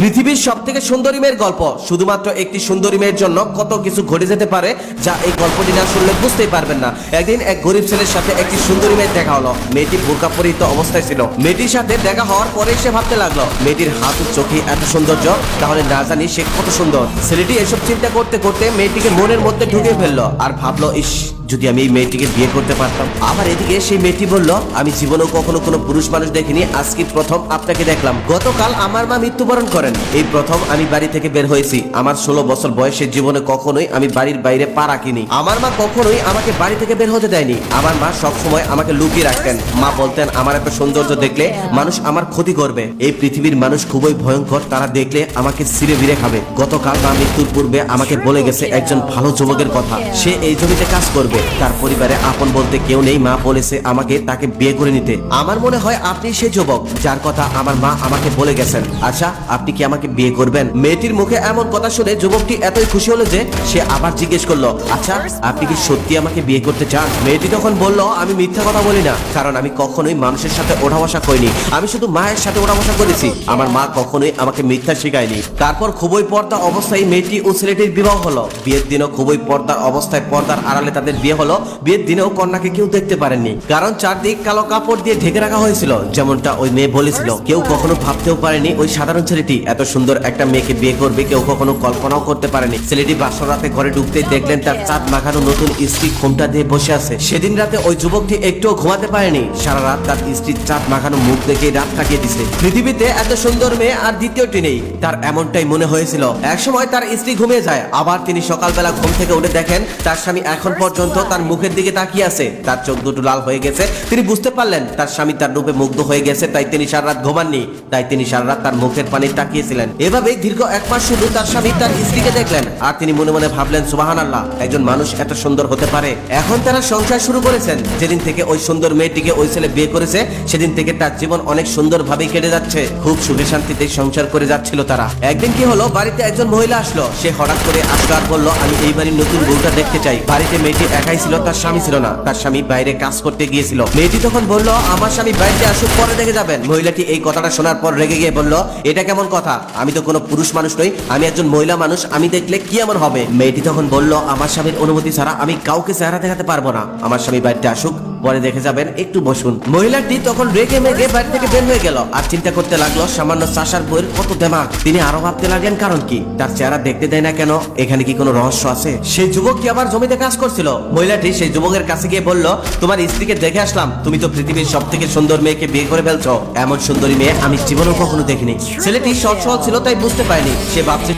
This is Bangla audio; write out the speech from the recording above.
পৃথিবীর সব থেকে সুন্দরী মেয়ের গল্প। শুধুমাত্র একটি সুন্দরী মেয়ের জন্য কত কিছু ঘটে যেতে পারে, যা এই গল্পটি না শুনলে বুঝতেই পারবেন না। একদিন এক গরিব ছেলের সাথে একটি সুন্দরী মেয়ের দেখা হলো। মেয়েটি বোরকা পরিহিত অবস্থায় ছিল। মেয়েটির সাথে দেখা হওয়ার পরে সে ভাবতে লাগল, মেয়েটির হাত চোখে এত সৌন্দর্য, তাহলে না জানি সে কত সুন্দর। ছেলেটি এসব চিন্তা করতে করতে মেয়েটিকে মনের মধ্যে ঢুকে ফেলল আর ভাবলো, ইস যদি আমি এই মেয়েটিকে বিয়ে করতে পারতাম। আবার এদিকে সেই মেয়েটি বলল, আমি জীবনেও কখনো কোনো পুরুষ মানুষ দেখিনি। আজকে প্রথম আপনাকে দেখলাম। গতকাল আমার মা মৃত্যুবরণ করেন। এই প্রথম আমি বাড়ি থেকে বের হয়েছি। আমার ষোলো বছর বয়সের জীবনে কখনোই আমি বাড়ির বাইরে পা রাখিনি। আমার মা কখনোই আমাকে বাড়ি থেকে বের হতে দেয়নি। আমার মা সবসময় আমাকে লুকিয়ে রাখতেন। মা বলতেন, আমার একটা সৌন্দর্য দেখলে মানুষ আমার ক্ষতি করবে। এই পৃথিবীর মানুষ খুবই ভয়ঙ্কর। তারা দেখলে আমাকে সিরে বিড়ে খাবে। গতকাল মা মৃত্যুর পূর্বে আমাকে বলে গেছে একজন ভালো যুবকের কথা। সে এই জমিতে কাজ করবে। তার পরিবারে আপন বলতে কেউ নেই, মা বলেছে আমাকে তাকে বিয়ে করে নিতে। আমার মনে হয় আপনি সেই যুবক, যার কথা আমার মা আমাকে বলে গেছেন। আচ্ছা আপনি কি আমাকে বিয়ে করবেন? মেয়েটির মুখে এমন কথা শুনে যুবকটি এতই খুশি হলো যে সে আবার জিজ্ঞেস করল আচ্ছা আপনি কি সত্যি আমাকে বিয়ে করতে চান? মেয়েটি তখন বলল, আমি মিথ্যা কথা বলি না, কারণ আমি কখনোই মানুষের সাথে ওঠা বসা করিনি। আমি শুধু মায়ের সাথে ওঠা বসা করেছি। আমার মা কখনোই আমাকে মিথ্যা শেখায়নি। তারপর খুবই পর্দা অবস্থায় মেয়েটি ও ছেলেটির বিবাহ হলো। বিয়ের দিনও খুবই পর্দার অবস্থায় পর্দার আড়ালে তাদের বিয়ে হলো, বিয়ের দিনেও কন্যাকে কেউ দেখতে পারেননি। কারণ চারদিক কালো কাপড় দিয়ে ঢেকে রাখা হয়েছিল, যেমনটা ওই মেয়ে বলেছিল। কেউ কখনো ভাবতেও পারেনি ওই সাধারণ ছেলেটি এত সুন্দর একটা মেয়েকে বিয়ে করবে, কেউ কখনো কল্পনাও করতে পারেনি। ছেলেটি বাসর রাতে ঘরে ঢুকতে দেখলেন তার চাঁদ মাখানো নতুন স্ত্রী ঘোমটা দিয়ে বসে আছে। সেদিন রাতে ওই যুবকটি একটুও ঘুমাতে পারেনি। সারা রাত তার স্ত্রীর চাঁদ মাখানো মুখ দেখে রাত কাটিয়ে দিছে। পৃথিবীতে এত সুন্দর মেয়ে আর দ্বিতীয়টি নেই। তার এমনটাই মনে হয়েছিল। একসময় তার স্ত্রী ঘুমিয়ে যায়। আবার তিনি সকালবেলা ঘুম থেকে উঠে দেখেন, তার স্বামী এখন পর্যন্ত তার মুখের দিকে তাকিয়ে আছে। তার চোখ দুটো লাল হয়ে গেছে। তিনি বুঝতে পারলেন, তার স্বামী তার রূপে মুগ্ধ হয়ে গেছে, তাই তিনি সারা রাত ঘুমাননি। তাই তিনি সারা রাত তার মুখের পানি তাকিয়েছিলেন। এভাবেই দীর্ঘ এক মাস শুধু তার স্বামী তার স্ত্রীকে দেখলেন। আর তিনি মনে মনে ভাবলেন সুবাহান আল্লাহ একজন মানুষ এত সুন্দর হতে পারে। এখন তারা সংসার শুরু করেছেন। যেদিন থেকে ওই সুন্দর মেয়েটিকে ওই ছেলে বিয়ে করেছে, সেদিন থেকে তার জীবন অনেক সুন্দর ভাবে কেটে যাচ্ছে। খুব সুখে শান্তিতে সংসার করে যাচ্ছিল তারা। একদিন কি হলো, বাড়িতে একজন মহিলা আসলো। সে হঠাৎ করে আসলো আর বলল, আমি এই বাড়ির নতুন বউটা দেখতে চাই। বাড়িতে মেয়েটি একাই ছিল তার স্বামী ছিল না। তার স্বামী বাইরে কাজ করতে গিয়েছিল। মেয়েটি তখন বলল, আমার স্বামী বাড়িতে আসুক, পরে দেখে যাবেন। মহিলাটি এই কথাটা শোনার পর রেগে গিয়ে বলল, এটা কেমন কথা? আমি তো কোনো পুরুষ মানুষ নই, আমি একজন মহিলা মানুষ, আমি দেখলে কি এমন হবে? মেয়েটি তখন বলল, আমার স্বামীর অনুমতি ছাড়া আমি কাউকে চেহারা দেখাতে পারব না। আমার স্বামী বাড়িতে আসুক পরে দেখে যাবেন, একটু বসুন। মহিলাটি তখন রেগে মেগে বাড়ি থেকে বের হয়ে গেল। আর চিন্তা করতে লাগল, সামান্য চাষার বইয়ের কত দেমাগ তিনি আরও ভাবতে লাগলেন, কারণ কি? তার চেহারা দেখতে দেয় না কেন? এখানে কি কোনো রহস্য আছে? সেই যুবক কি আবার জমিতে কাজ করছিল? মহিলাটি সেই যুবকের কাছে গিয়ে বলল, তোমার স্ত্রীকে দেখে আসলাম। তুমি তো পৃথিবীর সব থেকে সুন্দর মেয়েকে বিয়ে করে ফেলছো। এমন সুন্দরী মেয়ে আমি জীবনেও কখনো দেখিনি। ছেলেটি সৎ সহজ ছিল, তাই বুঝতে পারিনি। সে ভাবছে